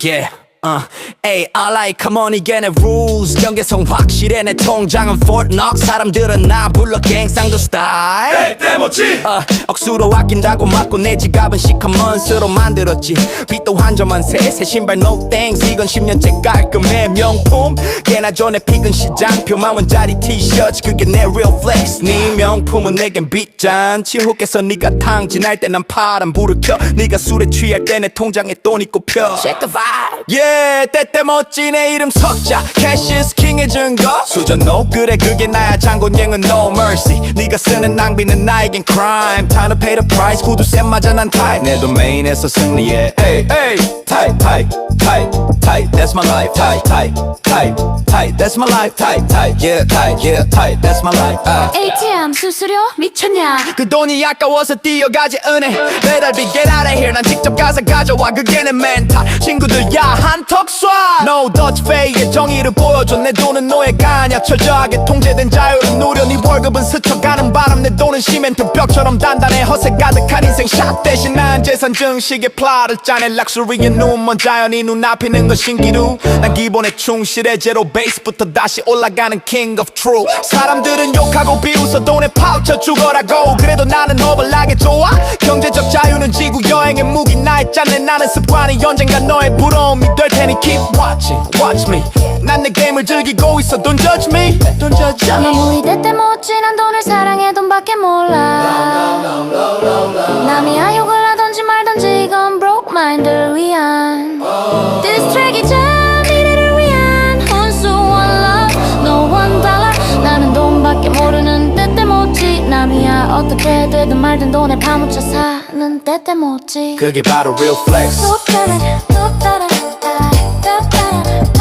Yeah. Uh, ay, I like come on 이게 내 rules 경계성 확실해 내 통장은 Fort Knox 사람들은 나 불러 갱상도 스타일 때모치 어, 억수로 아낀다고 맞고 내 지갑은 시커먼스로 만들었지. 빚도 한 점만 세새 신발 no thanks. 이건 10년째 깔끔해 명품. 꽤나 전에 픽은 시장표 만 원짜리 티셔츠. 그게 내 real flex. 네 명품은 내겐 빚잔 치 혹해서 네가 탕진할 때 난 파란 불을 켜. 네가 술에 취할 때 내 통장에 돈이 꼽혀 Check the vibe Yeah 때때 멋진 내 이름 석자 Cash is king의 증거 수저 no 그래 그게 나야 장곤쟁은 no mercy 네가 쓰는 낭비는 나에겐 crime Time to pay the price 구두쇠 맞아 난 tight 내 도메인에서 승리해 hey tight tight tight tight That's my life tight tight tight tight. That's my life tight tight Yeah tight yeah tight. That's my life 아. ATM 수수료 미쳤냐? 그 돈이 아까워서 뛰어가지 은혜. 배달비 get out of here. 난 직접 가서 가져와. 그게 내 멘탈. 친구들 야 한턱 쏴. No Dutch Faye의 정의를 보여줘. 내 돈은 노예가 아냐. 철저하게 통제된 자유를 누려 네 월급은 스쳐가는 바람. 내 돈은 시멘트 벽처럼 단단해. 허세 가득한 인생 샷 대신 난 재산 증식의 플라를 짜내. 락슈리의 눈먼 자연이 눈앞에 있는 건 신기루 난 기본에 충실해. 제로 베이스부터 다시 올라가는 king of true. 사람들은 욕하고 비웃어 돈에 파우쳐 죽어라고. 그래도 나는 허벌나게 좋아. 경제적 자유는 지구 여행의 무기. 나의 짠내 나는 습관이 언젠가 너의 부러움이 될 테니 keep watching watch me. 난 내 게임을 즐기고 있어. Don't judge me. Don't judge me 어떻게 되든 말든 돈에 파묻혀 사는 때때 못지. 그게 바로 real flex. 또 다른 또 다른 또 다른